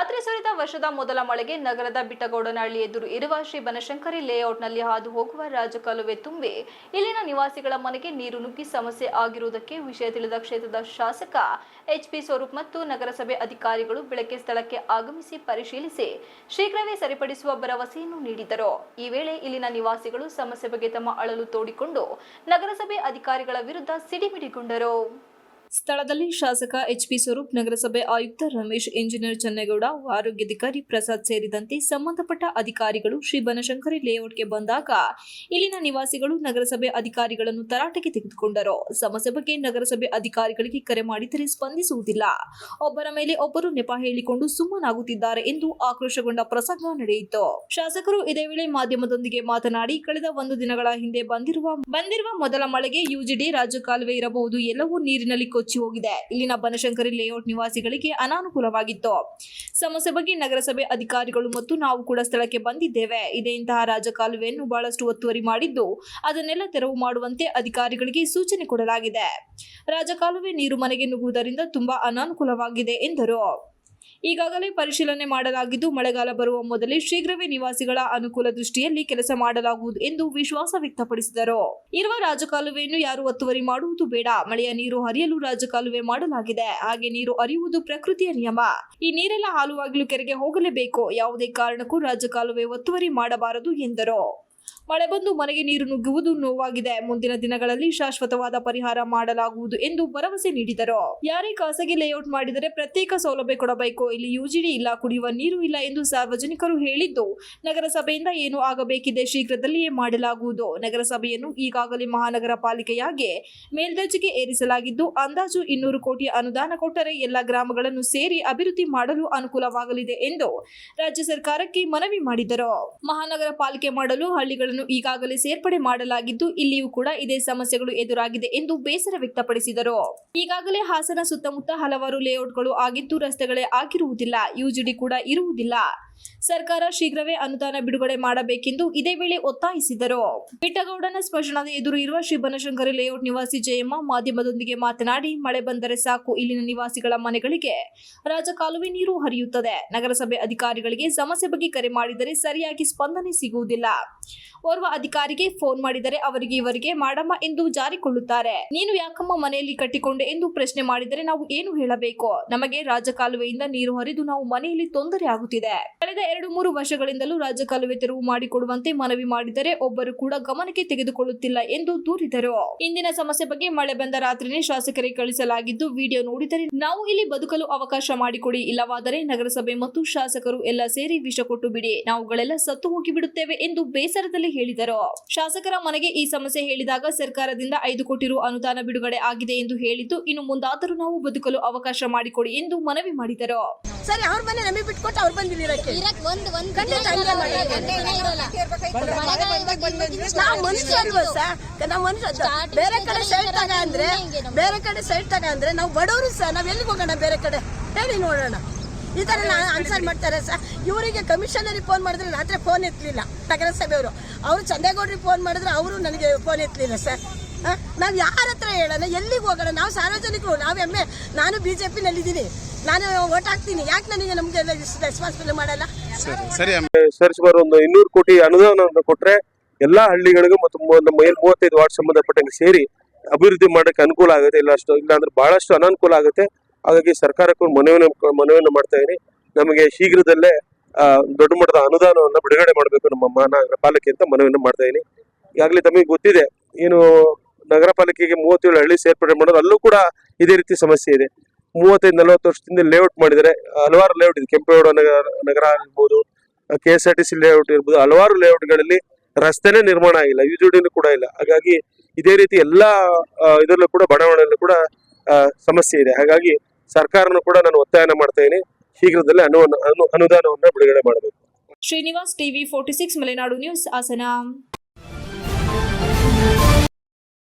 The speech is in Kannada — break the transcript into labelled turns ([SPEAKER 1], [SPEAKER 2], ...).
[SPEAKER 1] ರಾತ್ರಿ ಸುರಿದ ವರ್ಷದ ಮೊದಲ ಮಳೆಗೆ ನಗರದ ಬಿಟ್ಟಗೌಡನಹಳ್ಳಿ ಎದುರು ಇರುವ ಶ್ರೀ ಬನಶಂಕರಿ ಲೇಔಟ್ನಲ್ಲಿ ಹಾದು ಹೋಗುವ ರಾಜಕಾಲುವೆ ತುಂಬಿ ಇಲ್ಲಿನ ನಿವಾಸಿಗಳ ಮನೆಗೆ ನೀರು ನುಗ್ಗಿ ಸಮಸ್ಯೆ ಆಗಿರುವುದಕ್ಕೆ ವಿಷಯ ತಿಳಿದ ಕ್ಷೇತ್ರದ ಶಾಸಕ ಎಚ್ಪಿ ಸ್ವರೂಪ್ ಮತ್ತು ನಗರಸಭೆ ಅಧಿಕಾರಿಗಳು ಬೆಳಗ್ಗೆ ಸ್ಥಳಕ್ಕೆ ಆಗಮಿಸಿ ಪರಿಶೀಲಿಸಿ ಶೀಘ್ರವೇ ಸರಿಪಡಿಸುವ ಭರವಸೆಯನ್ನು ನೀಡಿದರು. ಈ ವೇಳೆ ಇಲ್ಲಿನ ನಿವಾಸಿಗಳು ಸಮಸ್ಯೆ ಬಗ್ಗೆ ತಮ್ಮ ಅಳಲು ತೋಡಿಕೊಂಡು ನಗರಸಭೆ ಅಧಿಕಾರಿಗಳ ವಿರುದ್ಧ ಸಿಡಿಮಿಡಿಗೊಂಡರು. ಸ್ಥಳದಲ್ಲಿ ಶಾಸಕ ಎಚ್ಪಿ ಸ್ವರೂಪ್ ನಗರಸಭೆ ಆಯುಕ್ತ ರಮೇಶ್ ಇಂಜಿನಿಯರ್ ಚನ್ನೇಗೌಡ, ಆರೋಗ್ಯಾಧಿಕಾರಿ ಪ್ರಸಾದ್ ಸೇರಿದಂತೆ ಸಂಬಂಧಪಟ್ಟ ಅಧಿಕಾರಿಗಳು ಶ್ರೀ ಬನಶಂಕರಿ ಲೇಔಟ್ಗೆ ಬಂದಾಗ ಇಲ್ಲಿನ ನಿವಾಸಿಗಳು ನಗರಸಭೆ ಅಧಿಕಾರಿಗಳನ್ನು ತರಾಟೆಗೆ ತೆಗೆದುಕೊಂಡರು. ಸಮಸ್ಯೆ ಬಗ್ಗೆ ನಗರಸಭೆ ಅಧಿಕಾರಿಗಳಿಗೆ ಕರೆ ಮಾಡಿದರೆ ಸ್ಪಂದಿಸುವುದಿಲ್ಲ. ಒಬ್ಬರ ಮೇಲೆ ಒಬ್ಬರು ನೆಪ ಹೇಳಿಕೊಂಡು ಸುಮ್ಮನಾಗುತ್ತಿದ್ದಾರೆ ಎಂದು ಆಕ್ರೋಶಗೊಂಡ ಪ್ರಸಂಗ ನಡೆಯಿತು. ಶಾಸಕರು ಇದೇ ವೇಳೆ ಮಾಧ್ಯಮದೊಂದಿಗೆ ಮಾತನಾಡಿ, ಕಳೆದ ಒಂದು ದಿನಗಳ ಹಿಂದೆ ಬಂದಿರುವ ಬಂದಿರುವ ಮೊದಲ ಮಳೆಗೆ ಯುಜಿಡಿ ರಾಜ್ಯ ಕಾಲುವೆ ಇರಬಹುದು. ಎಲ್ಲವೂ ನೀರಿನಲ್ಲಿ ಕೊಚ್ಚಿ ಹೋಗಿದೆ. ಇಲ್ಲಿನ ಬನಶಂಕರಿ ಲೇಔಟ್ ನಿವಾಸಿಗಳಿಗೆ ಅನಾನುಕೂಲವಾಗಿತ್ತು. ಸಮಸ್ಯೆ ಬಗ್ಗೆ ನಗರಸಭೆ ಅಧಿಕಾರಿಗಳು ಮತ್ತು ನಾವು ಕೂಡ ಸ್ಥಳಕ್ಕೆ ಬಂದಿದ್ದೇವೆ. ಇದೇ ಇಂತಹ ರಾಜಕಾಲುವೆಯನ್ನು ಬಹಳಷ್ಟು ಒತ್ತುವರಿ ಮಾಡಿದ್ದು, ಅದನ್ನೆಲ್ಲ ತೆರವು ಮಾಡುವಂತೆ ಅಧಿಕಾರಿಗಳಿಗೆ ಸೂಚನೆ ಕೊಡಲಾಗಿದೆ. ರಾಜಕಾಲುವೆ ನೀರು ಮನೆಗೆ ನುಗ್ಗುವುದರಿಂದ ತುಂಬಾ ಅನಾನುಕೂಲವಾಗಿದೆ ಎಂದರು. ಈಗಾಗಲೇ ಪರಿಶೀಲನೆ ಮಾಡಲಾಗಿದ್ದು, ಮಳೆಗಾಲ ಬರುವ ಮೊದಲೇ ಶೀಘ್ರವೇ ನಿವಾಸಿಗಳ ಅನುಕೂಲ ದೃಷ್ಟಿಯಲ್ಲಿ ಕೆಲಸ ಮಾಡಲಾಗುವುದು ಎಂದು ವಿಶ್ವಾಸ ವ್ಯಕ್ತಪಡಿಸಿದರು. ಇರುವ ರಾಜಕಾಲುವೆಯನ್ನು ಯಾರು ಒತ್ತುವರಿ ಮಾಡುವುದು ಬೇಡ. ಮಳೆಯ ನೀರು ಹರಿಯಲು ರಾಜಕಾಲುವೆ ಮಾಡಲಾಗಿದೆ. ಹಾಗೆ ನೀರು ಹರಿಯುವುದು ಪ್ರಕೃತಿಯ ನಿಯಮ. ಈ ನೀರೆಲ್ಲ ಹಾಲುವಾಗಲು ಕೆರೆಗೆ ಹೋಗಲೇಬೇಕು. ಯಾವುದೇ ಕಾರಣಕ್ಕೂ ರಾಜಕಾಲುವೆ ಒತ್ತುವರಿ ಮಾಡಬಾರದು ಎಂದರು. ಮಳೆ ಬಂದು ಮನೆಗೆ ನೀರು ನುಗ್ಗುವುದು ನೋವಾಗಿದೆ. ಮುಂದಿನ ದಿನಗಳಲ್ಲಿ ಶಾಶ್ವತವಾದ ಪರಿಹಾರ ಮಾಡಲಾಗುವುದು ಎಂದು ಭರವಸೆ ನೀಡಿದರು. ಯಾರೇ ಖಾಸಗಿ ಲೇಔಟ್ ಮಾಡಿದರೆ ಪ್ರತ್ಯೇಕ ಸೌಲಭ್ಯ ಕೊಡಬೇಕು. ಇಲ್ಲಿ ಯುಜಿಡಿ ಇಲ್ಲ, ಕುಡಿಯುವ ನೀರು ಇಲ್ಲ ಎಂದು ಸಾರ್ವಜನಿಕರು ಹೇಳಿದ್ದು, ನಗರಸಭೆಯಿಂದ ಏನು ಆಗಬೇಕಿದೆ ಶೀಘ್ರದಲ್ಲಿಯೇ ಮಾಡಲಾಗುವುದು. ನಗರಸಭೆಯನ್ನು ಈಗಾಗಲೇ ಮಹಾನಗರ ಪಾಲಿಕೆಯಾಗಿ ಮೇಲ್ದರ್ಜೆಗೆ ಏರಿಸಲಾಗಿದ್ದು, ಅಂದಾಜು ಇನ್ನೂರು ಕೋಟಿ ಅನುದಾನ ಕೊಟ್ಟರೆ ಎಲ್ಲ ಗ್ರಾಮಗಳನ್ನು ಸೇರಿ ಅಭಿವೃದ್ಧಿ ಮಾಡಲು ಅನುಕೂಲವಾಗಲಿದೆ ಎಂದು ರಾಜ್ಯ ಸರ್ಕಾರಕ್ಕೆ ಮನವಿ ಮಾಡಿದರು. ಮಹಾನಗರ ಪಾಲಿಕೆ ಮಾಡಲು ಹಳ್ಳಿಗಳನ್ನು ಈಗಾಗಲೇ ಸೇರ್ಪಡೆ ಮಾಡಲಾಗಿದ್ದು, ಇಲ್ಲಿಯೂ ಕೂಡ ಇದೇ ಸಮಸ್ಯೆಗಳು ಎದುರಾಗಿದೆ ಎಂದು ಬೇಸರ ವ್ಯಕ್ತಪಡಿಸಿದರು. ಈಗಾಗಲೇ ಹಾಸನ ಸುತ್ತಮುತ್ತ ಹಲವಾರು ಲೇಔಟ್ಗಳು ಆಗಿದ್ದು, ರಸ್ತೆಗಳೇ ಆಗಿರುವುದಿಲ್ಲ, ಯುಜಿಡಿ ಕೂಡ ಇರುವುದಿಲ್ಲ. ಸರ್ಕಾರ ಶೀಘ್ರವೇ ಅನುದಾನ ಬಿಡುಗಡೆ ಮಾಡಬೇಕೆಂದು ಇದೇ ವೇಳೆ ಒತ್ತಾಯಿಸಿದರು. ಬಿಟ್ಟಗೌಡನ ಸ್ಮಶಾನದ ಎದುರು ಇರುವ ಶ್ರೀ ಲೇಔಟ್ ನಿವಾಸಿ ಜಯಮ್ಮ ಮಾಧ್ಯಮದೊಂದಿಗೆ ಮಾತನಾಡಿ, ಮಳೆ ಬಂದರೆ ಸಾಕು ಇಲ್ಲಿನ ನಿವಾಸಿಗಳ ಮನೆಗಳಿಗೆ. ರಾಜಕಾಲುವೆ ನೀರು ಹರಿಯುತ್ತದೆ. ನಗರಸಭೆ ಅಧಿಕಾರಿಗಳಿಗೆ ಸಮಸ್ಯೆ ಬಗ್ಗೆ ಕರೆ ಮಾಡಿದರೆ ಸರಿಯಾಗಿ ಸ್ಪಂದನೆ ಸಿಗುವುದಿಲ್ಲ. ಓರ್ವ ಅಧಿಕಾರಿಗೆ ಫೋನ್ ಮಾಡಿದರೆ ಅವರಿಗೆ ಇವರಿಗೆ ಮಾಡಮ್ಮ ಎಂದು ಜಾರಿಕೊಳ್ಳುತ್ತಾರೆ. ನೀನು ಯಾಕಮ್ಮ ಮನೆಯಲ್ಲಿ ಕಟ್ಟಿಕೊಂಡೆ ಎಂದು ಪ್ರಶ್ನೆ ಮಾಡಿದರೆ ನಾವು ಏನು ಹೇಳಬೇಕು? ನಮಗೆ ರಾಜಕಾಲುವೆಯಿಂದ ನೀರು ಹರಿದು ನಾವು ಮನೆಯಲ್ಲಿ ತೊಂದರೆ ಆಗುತ್ತಿದೆ. ಕಳೆದ ಎರಡು ಮೂರು ವರ್ಷಗಳಿಂದಲೂ ರಾಜಕಾಲುವೆ ತೆರವು ಮಾಡಿಕೊಡುವಂತೆ ಮನವಿ ಮಾಡಿದರೆ ಒಬ್ಬರು ಕೂಡ ಗಮನಕ್ಕೆ ತೆಗೆದುಕೊಳ್ಳುತ್ತಿಲ್ಲ ಎಂದು ದೂರಿದರು. ಇಂದಿನ ಸಮಸ್ಯೆ ಬಗ್ಗೆ ಮಳೆ ಬಂದ ರಾತ್ರಿನೇ ಶಾಸಕರಿಗೆ ಕಳಿಸಲಾಗಿದ್ದು, ವಿಡಿಯೋ ನೋಡಿದರೆ ನಾವು ಇಲ್ಲಿ ಬದುಕಲು ಅವಕಾಶ ಮಾಡಿಕೊಡಿ, ಇಲ್ಲವಾದರೆ ನಗರಸಭೆ ಮತ್ತು ಶಾಸಕರು ಎಲ್ಲ ಸೇರಿ ವಿಷ ಕೊಟ್ಟು ಬಿಡಿ, ನಾವುಗಳೆಲ್ಲ ಸತ್ತು ಹೋಗಿಬಿಡುತ್ತೇವೆ ಎಂದು ಬೇಸರದಲ್ಲಿ ಹೇಳಿದರು. ಶಾಸಕರ ಮನೆಗೆ ಈ ಸಮಸ್ಯೆ ಹೇಳಿದಾಗ ಸರ್ಕಾರದಿಂದ ಐದು ಕೋಟಿ ರು ಅನುದಾನ ಬಿಡುಗಡೆ ಆಗಿದೆ ಎಂದು ಹೇಳಿದ್ದು, ಇನ್ನು ಮುಂದಾದರೂ ನಾವು ಬದುಕಲು ಅವಕಾಶ ಮಾಡಿಕೊಡಿ ಎಂದು ಮನವಿ ಮಾಡಿದರು.
[SPEAKER 2] ಸರಿ, ಅವ್ರ ಮನೆ ನಮಗೆ ಬಿಟ್ಕೊಟ್ಟು ಅವ್ರು ಬಂದಿರಕ್ಕೆ
[SPEAKER 3] ಇರಕ್ ಒಂದ್ ಒಂದ್
[SPEAKER 2] ಖಂಡಿತ ಹಂಗೆ ನಾವು ಮನುಷ್ಯ ಅಲ್ವಾ ಸರ್? ನಾವು ಮನುಷ್ಯ
[SPEAKER 3] Starting
[SPEAKER 2] ಬೇರೆ ಕಡೆ ಸೈಡ್ ತಗ ಅಂದ್ರೆ ಬೇರೆ ಕಡೆ ಸೈಡ್ ತಗ ಅಂದ್ರೆ ನಾವು ಬಡವರು ಸರ್ ನಾವ್ ಎಲ್ಲಿಗೆ ಹೋಗೋಣ ಬೇರೆ ಕಡೆ? ಹೇಳಿ ನೋಡೋಣ. ಈ ತರ ಆನ್ಸರ್ ಮಾಡ್ತಾರೆ ಸರ್. ಇವರಿಗೆ ಕಮಿಷನರಿಗೆ ಫೋನ್ ಮಾಡಿದ್ರೆ ರಾತ್ರಿ ಫೋನ್ ಎತ್ತಲಿಲ್ಲ ನಗರಸಭೆಯವರು ಅವರು. ಚಂದೇಗೌಡರಿಗೆ ಫೋನ್ ಮಾಡಿದ್ರೆ ಅವರು ನನಗೆ ಫೋನ್ ಎತ್ತಲಿಲ್ಲ ಸರ್. ನಾವು ಯಾರ ಹತ್ರ ಹೇಳೋಣ? ಎಲ್ಲಿಗೆ ಹೋಗೋಣ? ನಾವು ಸಾರ್ವಜನಿಕರು ನಾವು ಎಮ್ಮೆ ನಾನು ಬಿ ಜೆ ಪಿನಲ್ಲಿದ್ದೀನಿ ನಾನು ಓಟ್ ಹಾಕ್ತೀನಿ. ಯಾಕೆ ನನಗೆ ನಮಗೆ ರೆಸ್ಪಾನ್ಸಿಬಲ್ ಮಾಡಲ್ಲ?
[SPEAKER 4] ಸರಿ ಸರಿ ಅಮ್ಮ. ಸರ್ ಸುಮಾರು ಒಂದು ಇನ್ನೂರು ಕೋಟಿ ಅನುದಾನವನ್ನು ಕೊಟ್ರೆ ಎಲ್ಲಾ ಹಳ್ಳಿಗಳಿಗೂ ಮತ್ತು ನಮ್ಮ ಏನ್ ಮೂವತ್ತೈದು ವಾರ್ಡ್ ಸಂಬಂಧಪಟ್ಟಂಗೆ ಸೇರಿ ಅಭಿವೃದ್ಧಿ ಮಾಡಕ್ಕೆ ಅನುಕೂಲ ಆಗುತ್ತೆ. ಇಲ್ಲ ಅಷ್ಟು ಇಲ್ಲ ಅಂದ್ರೆ ಬಹಳಷ್ಟು ಅನಾನುಕೂಲ ಆಗುತ್ತೆ. ಹಾಗಾಗಿ ಸರ್ಕಾರಕ್ಕೂ ಮನವಿ ಮನವಿಯನ್ನು ಮಾಡ್ತಾ ಇದೀನಿ ನಮಗೆ ಶೀಘ್ರದಲ್ಲೇ ದೊಡ್ಡ ಮಟ್ಟದ ಅನುದಾನವನ್ನು ಬಿಡುಗಡೆ ಮಾಡಬೇಕು ನಮ್ಮ ಮಹಾನಗರ ಪಾಲಿಕೆ ಅಂತ ಮನವಿಯನ್ನು ಮಾಡ್ತಾ ಇದೀನಿ ಈಗಾಗಲೇ ತಮಗೆ ಗೊತ್ತಿದೆ ಏನು ನಗರ ಪಾಲಿಕೆಗೆ ಮೂವತ್ತೇಳು ಹಳ್ಳಿ ಸೇರ್ಪಡೆ ಮಾಡೋದು ಅಲ್ಲೂ ಕೂಡ ಇದೇ ರೀತಿ ಸಮಸ್ಯೆ ಇದೆ. ಮೂವತ್ತೈದು, ನಲವತ್ತು ವರ್ಷದಿಂದ ಲೇಔಟ್ ಮಾಡಿದರೆ ಹಲವಾರು ಲೇಔಟ್ ಇದೆ. ಕೆಂಪೇಗೌಡ ನಗರ ನಗರ ಆಗಿರ್ಬೋದು K S R T C layout ಇರ್ಬೋದು, ಹಲವಾರು ಲೇಔಟ್ಗಳಲ್ಲಿ ರಸ್ತೆನೇ ನಿರ್ಮಾಣ ಆಗಿಲ್ಲ. ಯುಜಿಡಿನೂ ಕೂಡ ಇಲ್ಲ. ಹಾಗಾಗಿ ಇದೇ ರೀತಿ ಎಲ್ಲ ಇದರಲ್ಲೂ ಕೂಡ ಬಡಾವಣೆಯಲ್ಲೂ ಕೂಡ ಸಮಸ್ಯೆ ಇದೆ. ಹಾಗಾಗಿ ಸರ್ಕಾರನು ಕೂಡ ನಾನು ಒತ್ತಾಯನ ಮಾಡ್ತಾ ಇದ್ದೀನಿ. ಶೀಘ್ರದಲ್ಲೇ ಅನು, ಅನುದಾನವನ್ನ ಬಿಡುಗಡೆ ಮಾಡಬೇಕು.
[SPEAKER 1] Srinivas TV forty six, Malenadu news, Hassan.